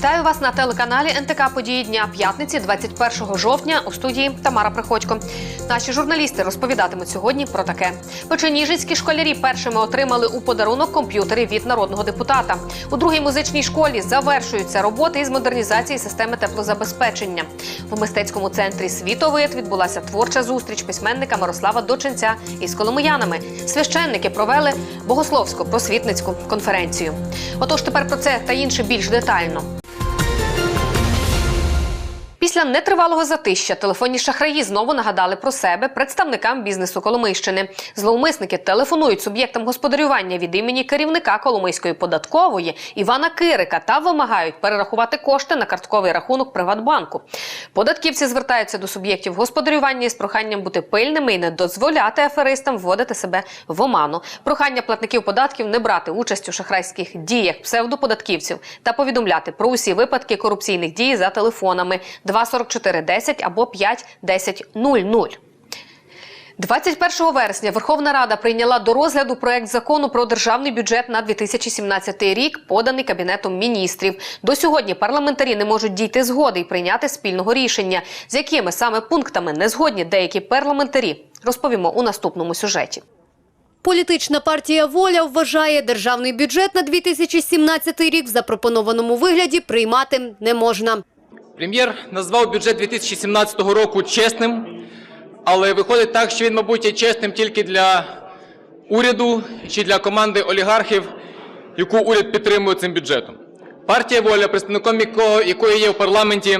Вітаю вас на телеканалі НТК Події дня п'ятниці, 21 жовтня. У студії Тамара Приходько. Наші журналісти розповідатимуть сьогодні про таке. Печеніжицькі школярі першими отримали у подарунок комп'ютери від народного депутата. У другій музичній школі завершуються роботи із модернізації системи теплозабезпечення. В мистецькому центрі Світовид відбулася творча зустріч письменника Мирослава Доченця із коломиянами. Священники провели богословсько-просвітницьку конференцію. Отож, тепер про це та інше більш детально. Після нетривалого затища телефонні шахраї знову нагадали про себе представникам бізнесу Коломийщини. Зловмисники телефонують суб'єктам господарювання від імені керівника Коломийської податкової Івана Кирика та вимагають перерахувати кошти на картковий рахунок Приватбанку. Податківці звертаються до суб'єктів господарювання із проханням бути пильними і не дозволяти аферистам вводити себе в оману. Прохання платників податків не брати участь у шахрайських діях псевдоподатківців та повідомляти про усі випадки корупційних дій за телефонами 24410 або 51000. 21 вересня Верховна Рада прийняла до розгляду проект закону про державний бюджет на 2017 рік, поданий кабінетом міністрів. До сьогодні парламентарі не можуть дійти згоди і прийняти спільного рішення, з якими саме пунктами не згодні деякі парламентарі. Розповімо у наступному сюжеті. Політична партія Воля вважає, державний бюджет на 2017 рік в запропонованому вигляді приймати не можна. Прем'єр назвав бюджет 2017 року чесним, але виходить так, що він, мабуть, є чесним тільки для уряду чи для команди олігархів, яку уряд підтримує цим бюджетом. Партія воля, представником якої є в парламенті,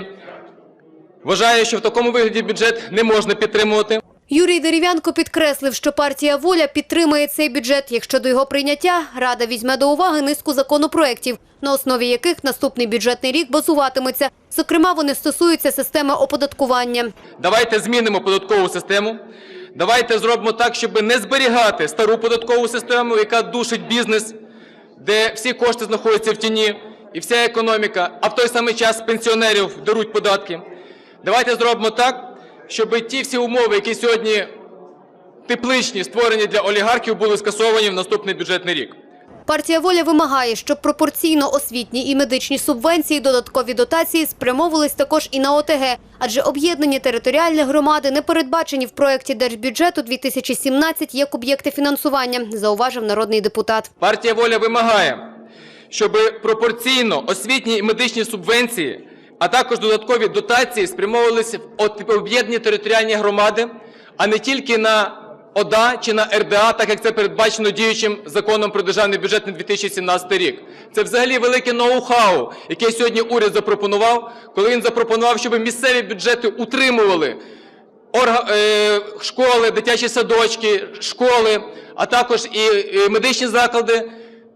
вважає, що в такому вигляді бюджет не можна підтримувати. Юрій Дерев'янко підкреслив, що партія Воля підтримує цей бюджет, якщо до його прийняття Рада візьме до уваги низку законопроєктів, на основі яких наступний бюджетний рік базуватиметься. Зокрема, вони стосуються системи оподаткування. Давайте змінимо податкову систему. Давайте зробимо так, щоб не зберігати стару податкову систему, яка душить бізнес, де всі кошти знаходяться в тіні і вся економіка, а в той самий час пенсіонерів беруть податки. Давайте зробимо так, щоб ті всі умови, які сьогодні тепличні, створені для олігархів, були скасовані в наступний бюджетний рік. Партія Воля вимагає, щоб пропорційно освітні і медичні субвенції, додаткові дотації спрямовувались також і на ОТГ, адже об'єднані територіальні громади не передбачені в проєкті держбюджету 2017 як об'єкти фінансування, зауважив народний депутат. Партія воля вимагає, щоб пропорційно освітні і медичні субвенції, а також додаткові дотації спрямовувалися в об'єднані територіальні громади, а не тільки на ОДА чи на РДА, так як це передбачено діючим законом про державний бюджет на 2017 рік. Це взагалі велике ноу-хау, яке сьогодні уряд запропонував, коли він запропонував, щоб місцеві бюджети утримували е, школи, дитячі садочки, школи, а також і медичні заклади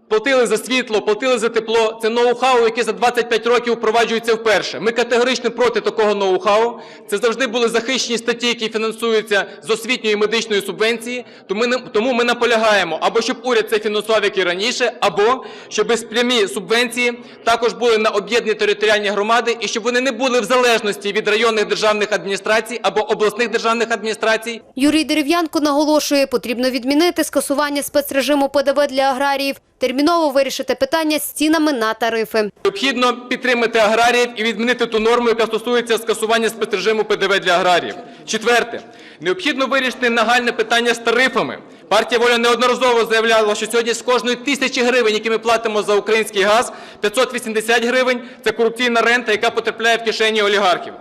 платили за світло, платили за тепло. Це ноу-хау, яке за 25 років впроваджується вперше. Ми категорично проти такого ноу-хау. Це завжди були захищені статті, які фінансуються з освітньої медичної субвенції. Тому ми, не- тому ми наполягаємо, або щоб уряд це фінансував, як і раніше, або щоб прямі субвенції також були на об'єднані територіальні громади, і щоб вони не були в залежності від районних державних адміністрацій або обласних державних адміністрацій. Юрій Дерев'янко наголошує, потрібно відмінити скасування спецрежиму ПДВ для аграріїв, терміново вирішити питання з цінами на тарифи. Необхідно підтримати аграріїв і відмінити ту норму, яка стосується скасування спецрежиму ПДВ для аграріїв. Четверте, необхідно вирішити нагальне питання з тарифами. Партія воля неодноразово заявляла, що сьогодні з кожної тисячі гривень, які ми платимо за український газ, 580 гривень це корупційна рента, яка потрапляє в кишені олігархів.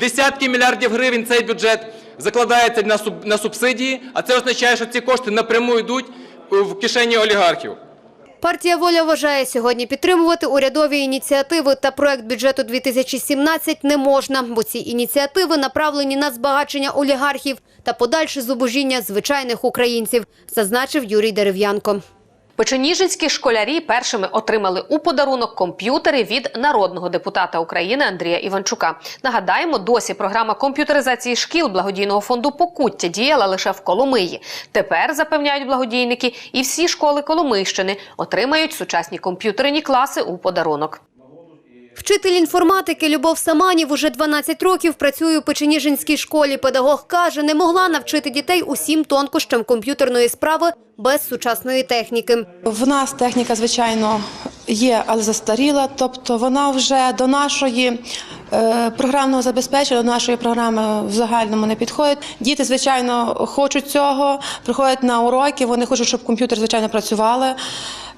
Десятки мільярдів гривень цей бюджет закладається на суб- на субсидії, а це означає, що ці кошти напряму йдуть в кишені олігархів. Партія Воля вважає, сьогодні підтримувати урядові ініціативи та проект бюджету 2017 не можна, бо ці ініціативи направлені на збагачення олігархів та подальше зубожіння звичайних українців, зазначив Юрій Дерев'янко. Печеніжинські школярі першими отримали у подарунок комп'ютери від народного депутата України Андрія Іванчука. Нагадаємо, досі програма комп'ютеризації шкіл благодійного фонду Покуття діяла лише в Коломиї. Тепер запевняють благодійники, і всі школи Коломийщини отримають сучасні комп'ютерні класи у подарунок. Вчитель інформатики Любов Саманів уже 12 років працює у Печеніжинській школі. Педагог каже, не могла навчити дітей усім тонкощам комп'ютерної справи без сучасної техніки. В нас техніка, звичайно, є, але застаріла, тобто вона вже до нашої е, програмного забезпечення, до нашої програми в загальному не підходить. Діти, звичайно, хочуть цього, приходять на уроки, вони хочуть, щоб комп'ютер, звичайно, працювали.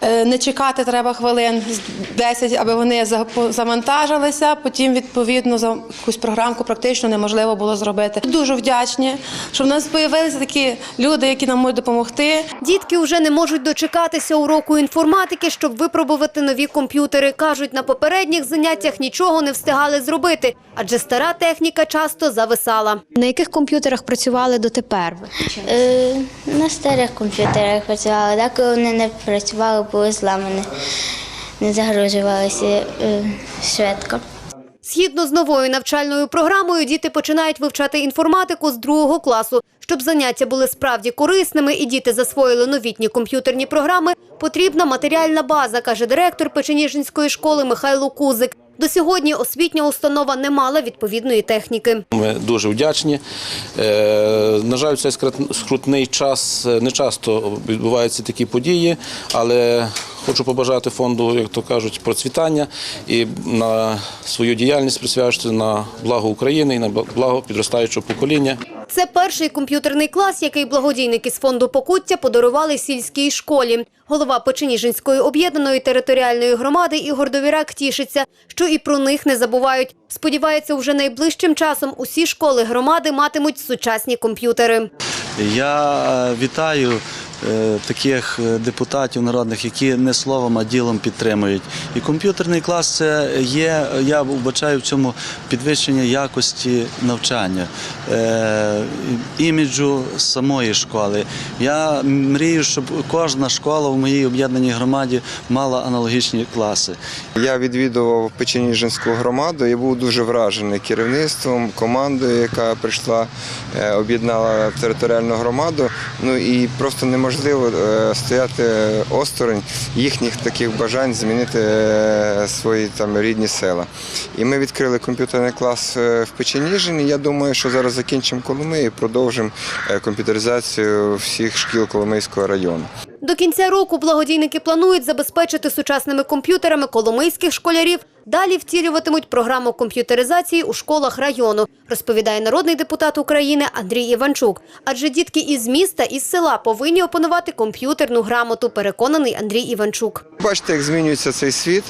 Е, Не чекати треба хвилин з 10, аби вони за- завантажилися. Потім, відповідно, за якусь програмку практично неможливо було зробити. Дуже вдячні, що в нас з'явилися такі люди, які нам можуть допомогти. Дітки вже не можуть дочекатися уроку інформатики, щоб випробувати нові комп'ютери. Кажуть, на попередніх заняттях нічого не встигали зробити, адже стара техніка часто зависала. На яких комп'ютерах працювали дотепер? Е, на старих комп'ютерах працювали, так вони не працювали, були зламані, не загружувалися е, швидко. Згідно з новою навчальною програмою, діти починають вивчати інформатику з другого класу. Щоб заняття були справді корисними і діти засвоїли новітні комп'ютерні програми, потрібна матеріальна база, каже директор Печеніжинської школи Михайло Кузик. До сьогодні освітня установа не мала відповідної техніки. Ми дуже вдячні. Е, На жаль, цей скрут- скрутний час е, не часто відбуваються такі події, але хочу побажати фонду, як то кажуть, процвітання і на свою діяльність присвячити на благо України і на благо підростаючого покоління. Це перший комп'ютерний клас, який благодійники з фонду Покуття подарували сільській школі. Голова Печеніжинської об'єднаної територіальної громади Ігор Довірак тішиться, що і про них не забувають. Сподівається, вже найближчим часом усі школи громади матимуть сучасні комп'ютери. Я е, вітаю таких е, депутатів народних, які не словом, а ділом підтримують. І комп'ютерний клас це є, я вбачаю в цьому підвищення якості навчання, е, іміджу самої школи. Я мрію, щоб кожна школа в моїй об'єднаній громаді мала аналогічні класи. Я відвідував Печеніжинську громаду і був дуже вражений керівництвом, командою, яка прийшла, е, об'єднала територіальну громаду. Ну і просто неможливо е, стояти осторонь їхніх таких бажань змінити е, свої там рідні села. І ми відкрили комп'ютерний клас е, в Печеніжині. Я думаю, що зараз закінчимо Коломи і продовжимо комп'ютеризацію всіх шкіл Коломийського району. До кінця року благодійники планують забезпечити сучасними комп'ютерами коломийських школярів. Далі втілюватимуть програму комп'ютеризації у школах району, розповідає народний депутат України Андрій Іванчук. Адже дітки із міста, із села повинні опанувати комп'ютерну грамоту, переконаний Андрій Іванчук. Бачите, як змінюється цей світ.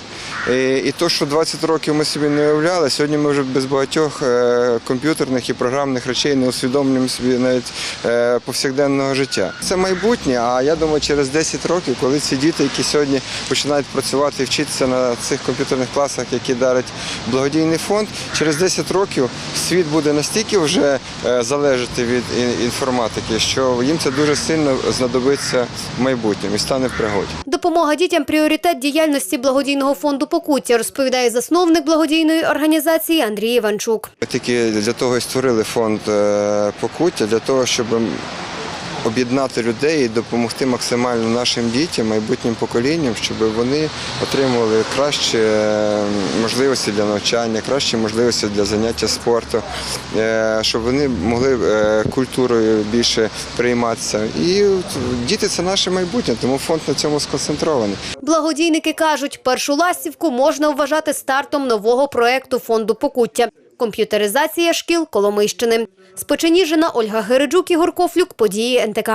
І, і то, що 20 років ми собі не уявляли, сьогодні ми вже без багатьох е, комп'ютерних і програмних речей не усвідомлюємо собі навіть е, повсякденного життя. Це майбутнє, а я думаю, через 10 років, коли ці діти, які сьогодні починають працювати і вчитися на цих комп'ютерних класах, які дарить благодійний фонд, через 10 років світ буде настільки вже е, залежати від інформатики, що їм це дуже сильно знадобиться в майбутньому і стане в пригоді. Допомога дітям пріоритет діяльності благодійного фонду Покуття, розповідає засновник благодійної організації Андрій Іванчук. Ми тільки для того і створили фонд е, покуття, для того, щоб об'єднати людей і допомогти максимально нашим дітям, майбутнім поколінням, щоб вони отримували кращі е, можливості для навчання, кращі можливості для заняття спорту, е, щоб вони могли е, культурою більше прийматися. І діти це наше майбутнє, тому фонд на цьому сконцентрований. Благодійники кажуть, першу ластівку можна вважати стартом нового проекту фонду Покуття. Комп'ютеризація шкіл Коломийщини. З Печеніжина Ольга Гериджук Ігор Кофлюк, події НТК.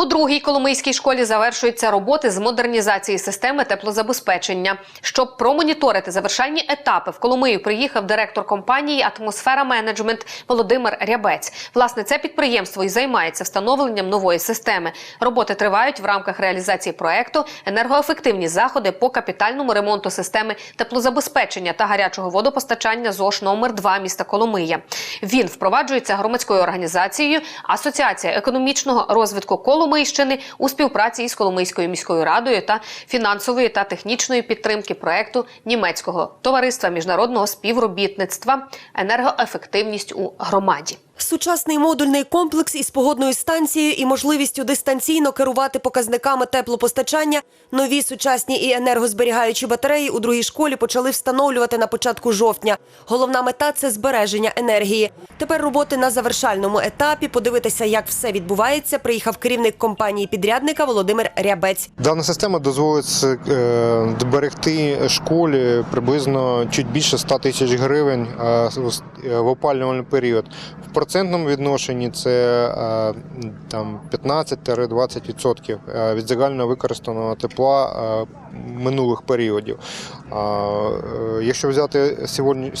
У другій коломийській школі завершуються роботи з модернізації системи теплозабезпечення. Щоб промоніторити завершальні етапи, в Коломию приїхав директор компанії Атмосфера менеджмент Володимир Рябець. Власне, це підприємство і займається встановленням нової системи. Роботи тривають в рамках реалізації проекту енергоефективні заходи по капітальному ремонту системи теплозабезпечення та гарячого водопостачання ЗОШ номер 2 міста Коломия. Він впроваджується громадською організацією Асоціація економічного розвитку Коломийщини у співпраці із Коломийською міською радою та фінансової та технічної підтримки проекту німецького товариства міжнародного співробітництва енергоефективність у громаді. Сучасний модульний комплекс із погодною станцією і можливістю дистанційно керувати показниками теплопостачання. Нові сучасні і енергозберігаючі батареї у другій школі почали встановлювати на початку жовтня. Головна мета це збереження енергії. Тепер роботи на завершальному етапі. Подивитися, як все відбувається. Приїхав керівник компанії підрядника Володимир Рябець. Дана система дозволить е, зберегти школі приблизно чуть більше 100 тисяч гривень е, в- в опалювальний період. Процентному відношенні це е, там 15-20% е, від загально використаного тепла е, минулих періодів. Якщо взяти сьогодні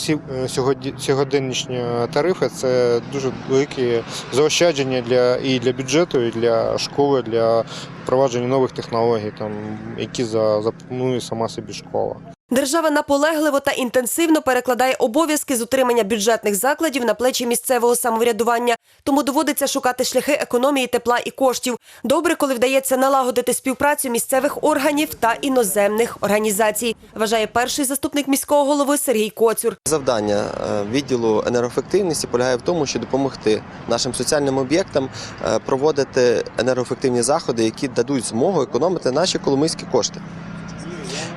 сьогоднішні тарифи, це дуже великі заощадження для і для бюджету, і для школи, для впровадження нових технологій, там які за- запропонує сама собі школа. Держава наполегливо та інтенсивно перекладає обов'язки з утримання бюджетних закладів на плечі місцевого самоврядування, тому доводиться шукати шляхи економії тепла і коштів. Добре, коли вдається налагодити співпрацю місцевих органів та іноземних організацій, вважає перший заступник міського голови Сергій Коцюр. Завдання е, відділу енергоефективності полягає в тому, щоб допомогти нашим соціальним об'єктам е, проводити енергоефективні заходи, які дадуть змогу економити наші коломийські кошти.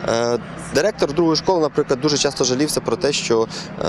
Е, Директор другої школи, наприклад, дуже часто жалівся про те, що е,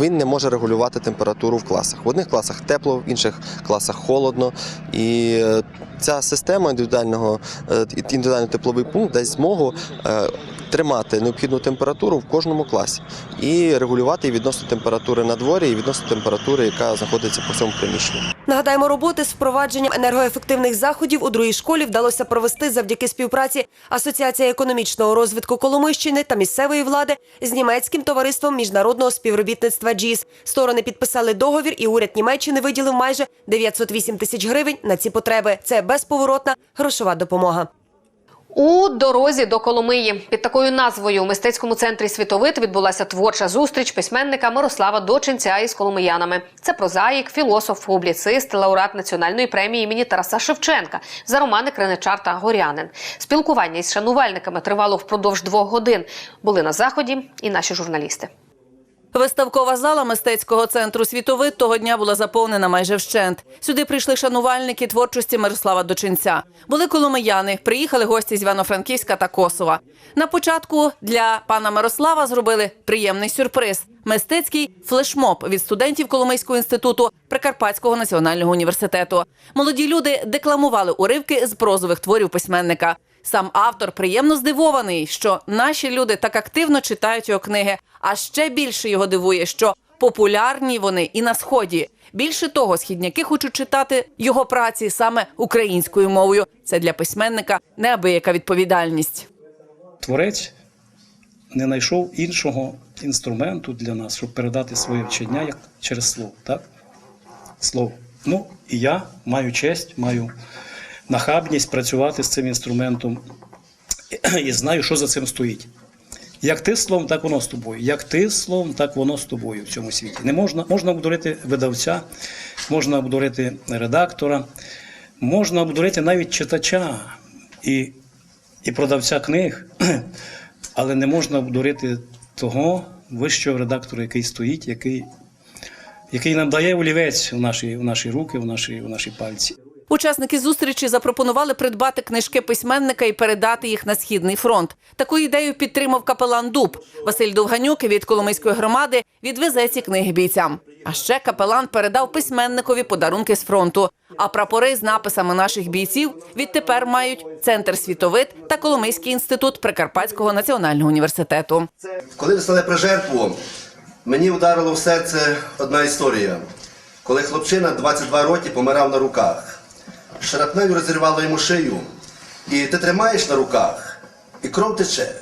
він не може регулювати температуру в класах. В одних класах тепло, в інших класах холодно. І е, ця система індивідуального е, індивідуальний тепловий пункт дасть змогу е, тримати необхідну температуру в кожному класі і регулювати і відносно температури на дворі, і відносно температури, яка знаходиться по всьому приміщенні. Нагадаємо, роботи з впровадженням енергоефективних заходів у другій школі вдалося провести завдяки співпраці Асоціації економічного розвитку Коломийщини та місцевої влади з німецьким товариством міжнародного співробітництва ДЖІС. Сторони підписали договір, і уряд Німеччини виділив майже 908 тисяч гривень на ці потреби. Це безповоротна грошова допомога. У дорозі до Коломиї під такою назвою у мистецькому центрі Світовит відбулася творча зустріч письменника Мирослава Дочинця із коломиянами. Це прозаїк, філософ, публіцист, лауреат національної премії імені Тараса Шевченка за романи Криничар та Горянин. Спілкування із шанувальниками тривало впродовж двох годин. Були на заході і наші журналісти. Виставкова зала мистецького центру світовид того дня була заповнена майже вщент. Сюди прийшли шанувальники творчості Мирослава Дочинця. Були коломияни, приїхали гості з Івано-Франківська та Косова. На початку для пана Мирослава зробили приємний сюрприз мистецький флешмоб від студентів Коломийського інституту Прикарпатського національного університету. Молоді люди декламували уривки з прозових творів письменника. Сам автор приємно здивований, що наші люди так активно читають його книги. А ще більше його дивує, що популярні вони і на сході. Більше того, східняки хочуть читати його праці саме українською мовою. Це для письменника неабияка відповідальність. Творець не знайшов іншого інструменту для нас, щоб передати своє вчення як через слово. Так? Слово. Ну, і я маю честь, маю нахабність працювати з цим інструментом і знаю, що за цим стоїть. Як ти словом, так воно з тобою. Як ти словом, так воно з тобою в цьому світі. Не можна, можна обдурити видавця, можна обдурити редактора, можна обдурити навіть читача і, і продавця книг, але не можна обдурити того вищого редактора, який стоїть, який, який нам дає олівець у наші, у наші руки, у наші, у наші пальці. Учасники зустрічі запропонували придбати книжки письменника і передати їх на східний фронт. Таку ідею підтримав капелан Дуб. Василь Довганюк від Коломийської громади відвезе ці книги бійцям. А ще капелан передав письменникові подарунки з фронту. А прапори з написами наших бійців відтепер мають центр світовид та Коломийський інститут Прикарпатського національного університету. Коли стали про жертву, мені вдарило в серце одна історія. Коли хлопчина 22 роки помирав на руках. Шрапнель розірвало йому шию, і ти тримаєш на руках, і кров тече.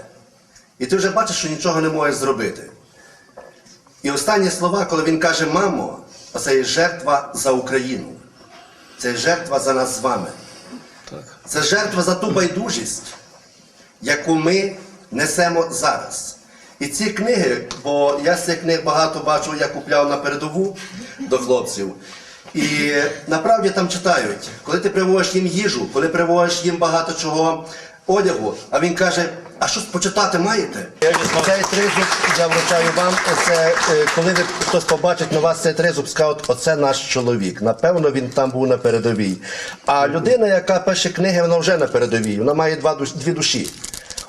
І ти вже бачиш, що нічого не можеш зробити. І останні слова, коли він каже, мамо, це є жертва за Україну. Це є жертва за нас з вами. Це жертва за ту байдужість, яку ми несемо зараз. І ці книги, бо я з цих книг багато бачу, я купляв на передову до хлопців. І направді там читають, коли ти привозиш їм їжу, коли привозиш їм багато чого одягу, а він каже, А щось почитати маєте? Цей тризуб я вручаю вам. Це е, коли ви хтось побачить на вас цей тризуб, скаже, оце наш чоловік. Напевно, він там був на передовій. А людина, яка пише книги, вона вже на передовій. Вона має два дві душі: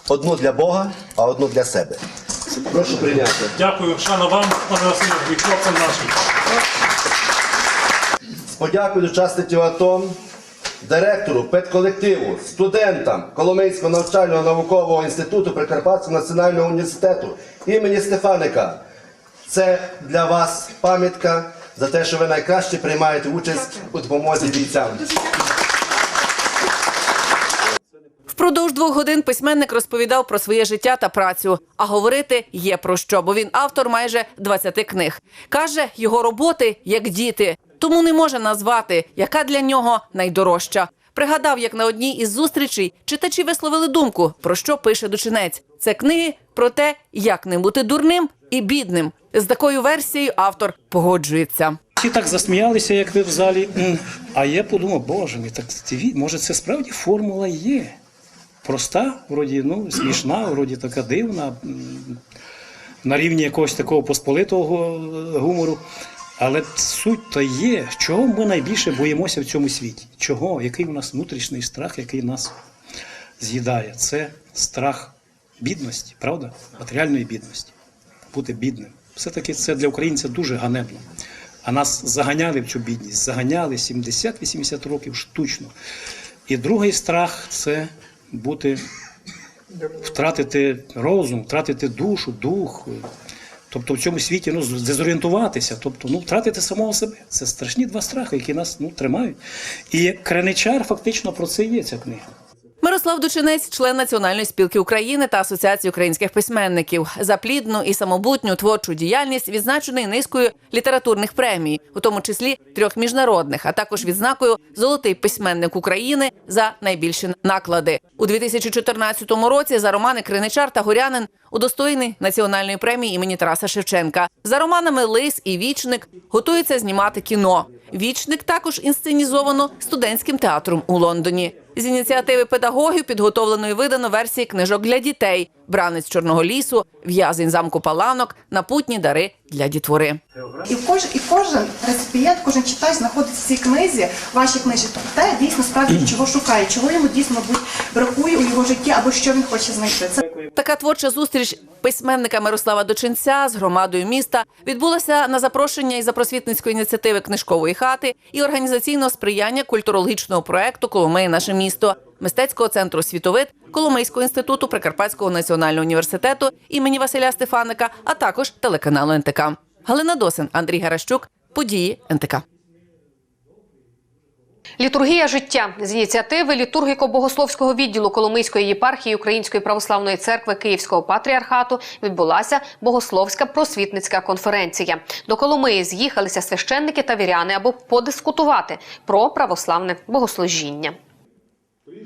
одну для Бога, а одну для себе. Прошу прийняти. Дякую, шана вам, пане Василю, і хлопцям нашим. Подякою учасників АТО, директору, педколективу, студентам Коломийського навчального наукового інституту Прикарпатського національного університету імені Стефаника. Це для вас пам'ятка за те, що ви найкраще приймаєте участь у допомозі бійцям. Впродовж двох годин письменник розповідав про своє життя та працю. А говорити є про що, бо він автор майже 20 книг. Каже, його роботи як діти, тому не може назвати, яка для нього найдорожча. Пригадав, як на одній із зустрічей читачі висловили думку, про що пише Дучинець. Це книги про те, як не бути дурним і бідним. З такою версією автор погоджується. Всі так засміялися, як ви в залі. А я подумав, боже мій, так може це справді формула є. Проста, вроді, ну, смішна, вроді така дивна, на рівні якогось такого посполитого гумору. Але суть то є, чого ми найбільше боїмося в цьому світі? Чого? Який у нас внутрішній страх, який нас з'їдає? Це страх бідності, правда? Матеріальної бідності. Бути бідним. Все-таки це для українця дуже ганебно. А нас заганяли в цю бідність, заганяли 70-80 років штучно. І другий страх це бути, втратити розум, втратити душу, дух. Тобто в цьому світі ну, дезорієнтуватися, тобто ну, втратити самого себе. Це страшні два страхи, які нас ну, тримають. І Креничар фактично про це є ця книга. Мирослав Дучинець, член Національної спілки України та Асоціації українських письменників. За плідну і самобутню творчу діяльність відзначений низкою літературних премій, у тому числі трьох міжнародних, а також відзнакою Золотий письменник України за найбільші наклади. У 2014 році за романи Криничар та Горянин удостоєний національної премії імені Тараса Шевченка. За романами Лис і Вічник готується знімати кіно. Вічник також інсценізовано студентським театром у Лондоні. З ініціативи педагогів підготовлено і видано версії книжок для дітей: Бранець Чорного лісу, В'язень замку Паланок, Напутні дари для дітвори. І кожен, і кожен реципієнт, кожен читач знаходить в цій книзі, ваші книжі, тобто те дійсно справді чого шукає, чого йому дійсно мабуть бракує у його житті або що він хоче знайти. Це Така творча зустріч письменника Мирослава Дочинця з громадою міста відбулася на запрошення і за просвітницької ініціативи книжкової хати і організаційного сприяння культурологічного проекту Коломиї наше місто, мистецького центру світовид, Коломийського інституту Прикарпатського національного університету імені Василя Стефаника, а також телеканалу НТК. Галина Досин, Андрій Гаращук, події НТК. Літургія життя з ініціативи літургіко-богословського відділу Коломийської єпархії Української православної церкви Київського патріархату відбулася богословська просвітницька конференція. До Коломиї з'їхалися священники та віряни, аби подискутувати про православне богослужіння.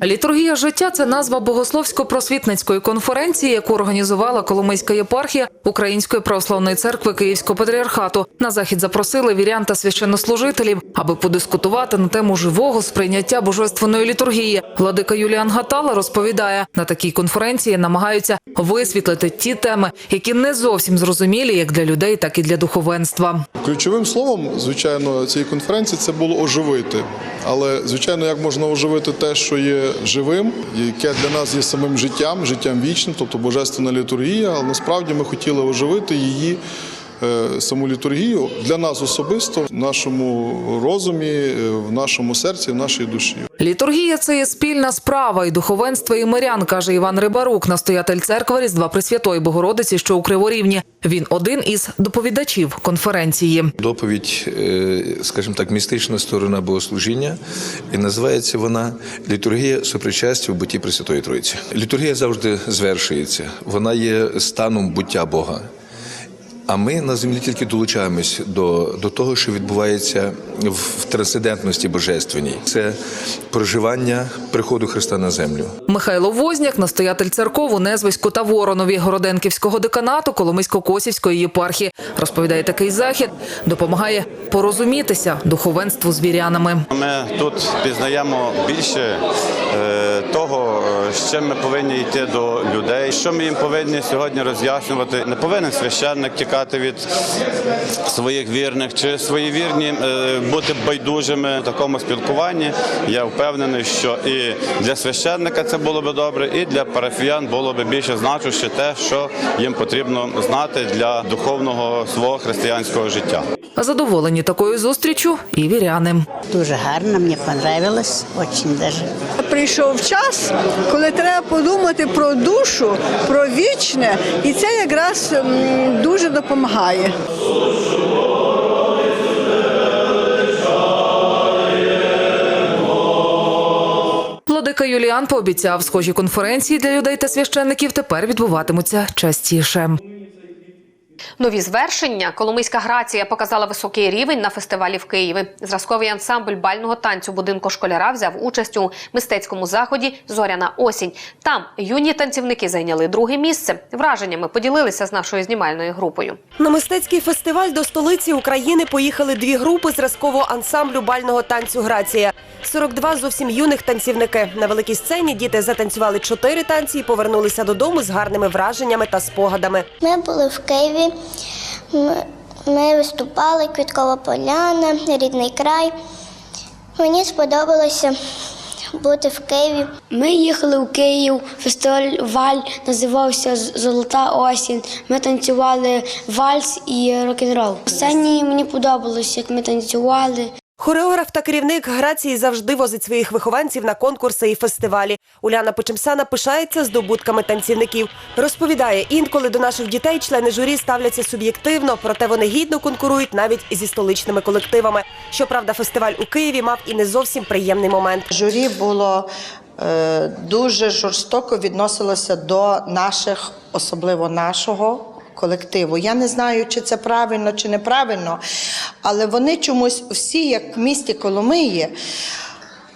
Літургія життя це назва богословсько-просвітницької конференції, яку організувала Коломийська єпархія Української православної церкви Київського патріархату. На захід запросили вірян та священнослужителів, аби подискутувати на тему живого сприйняття божественної літургії. Владика Юліан Гатала розповідає, на такій конференції намагаються висвітлити ті теми, які не зовсім зрозумілі як для людей, так і для духовенства. Ключовим словом, звичайно, цієї конференції це було оживити. Але, звичайно, як можна оживити те, що є живим, яке для нас є самим життям, життям вічним, тобто божественна літургія. Але насправді ми хотіли оживити її. Е, Саму літургію для нас особисто в нашому розумі, е, в нашому серці, в нашій душі. Літургія це є спільна справа і духовенства і мирян, каже Іван Рибарук, настоятель церкви Різдва Пресвятої Богородиці, що у Криворівні. Він один із доповідачів конференції. Доповідь, е, скажімо так, містична сторона богослужіння, і називається вона літургія сопричастя в бутті Пресвятої Троїці. Літургія завжди звершується, вона є станом буття Бога. А ми на землі тільки долучаємось до, до того, що відбувається в, в трансцендентності божественній. Це проживання приходу Христа на землю. Михайло Возняк, настоятель церков у Незвиську та Воронові Городенківського деканату Коломийсько-Косівської єпархії. Розповідає, такий захід допомагає порозумітися духовенству з вірянами. Ми тут пізнаємо більше е, того, е, з чим ми повинні йти до людей, що ми їм повинні сьогодні роз'яснювати. Не повинен священник тікати від своїх вірних чи свої вірні е, бути байдужими в такому спілкуванні. Я впевнений, що і для священника це було би добре, і для парафіян було би більше значуще те, що їм потрібно знати для духовного свого християнського життя. Задоволені такою зустрічю і віряни. Дуже гарно, мені понравилось, очень даже. Прийшов час, коли треба подумати про душу, про вічне, і це якраз дуже допомагає. Владика Юліан пообіцяв, схожі конференції для людей та священників тепер відбуватимуться частіше. Нові звершення Коломийська грація показала високий рівень на фестивалі в Києві. Зразковий ансамбль бального танцю будинку школяра взяв участь у мистецькому заході Зоряна осінь. Там юні танцівники зайняли друге місце. Враженнями поділилися з нашою знімальною групою. На мистецький фестиваль до столиці України поїхали дві групи зразкового ансамблю бального танцю Грація. 42 зовсім юних танцівники. На великій сцені діти затанцювали чотири танці і повернулися додому з гарними враженнями та спогадами. Ми були в Києві, ми, ми виступали Квіткова Поляна, рідний край. Мені сподобалося бути в Києві. Ми їхали у Київ, фестиваль називався Золота осінь. Ми танцювали вальс і рок-н-рол. Останній мені подобалось, як ми танцювали. Хореограф та керівник Грації завжди возить своїх вихованців на конкурси і фестивалі. Уляна Почемсана пишається здобутками танцівників. Розповідає, інколи до наших дітей члени журі ставляться суб'єктивно, проте вони гідно конкурують навіть зі столичними колективами. Щоправда, фестиваль у Києві мав і не зовсім приємний момент. Журі було е, дуже жорстоко відносилося до наших, особливо нашого. Колективу. Я не знаю, чи це правильно, чи неправильно, але вони чомусь всі, як в місті Коломиї,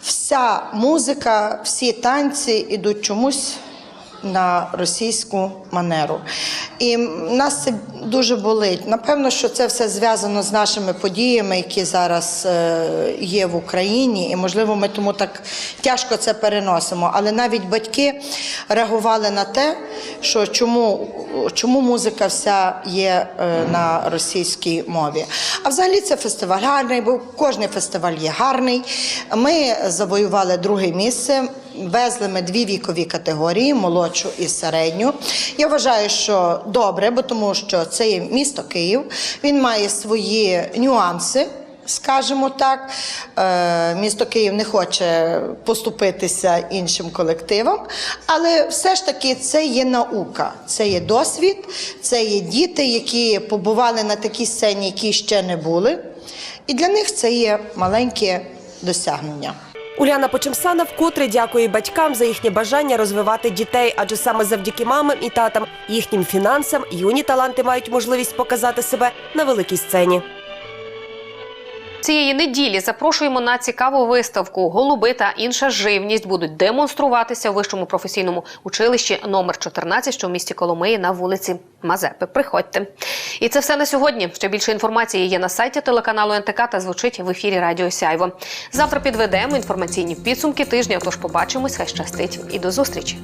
вся музика, всі танці йдуть чомусь на російську манеру. І нас це дуже болить. Напевно, що це все зв'язано з нашими подіями, які зараз е, є в Україні, і можливо, ми тому так тяжко це переносимо. Але навіть батьки реагували на те, що чому, чому музика вся є е, на російській мові. А взагалі це фестиваль гарний, бо кожен фестиваль є гарний. Ми завоювали друге місце. Везли ми дві вікові категорії молодшу і середню. Я вважаю, що добре, бо тому що це є місто Київ. Він має свої нюанси. Скажімо так, Е, місто Київ не хоче поступитися іншим колективам, але все ж таки це є наука, це є досвід, це є діти, які побували на такій сцені, які ще не були. І для них це є маленьке досягнення. Уляна Почемсана вкотре дякує батькам за їхнє бажання розвивати дітей, адже саме завдяки мамам і татам, їхнім фінансам, юні таланти мають можливість показати себе на великій сцені. Цієї неділі запрошуємо на цікаву виставку. Голуби та інша живність будуть демонструватися у вищому професійному училищі номер 14, що в місті Коломиї на вулиці Мазепи. Приходьте. І це все на сьогодні. Ще більше інформації є на сайті телеканалу НТК та звучить в ефірі Радіо Сяйво. Завтра підведемо інформаційні підсумки тижня. Тож побачимось, хай щастить і до зустрічі.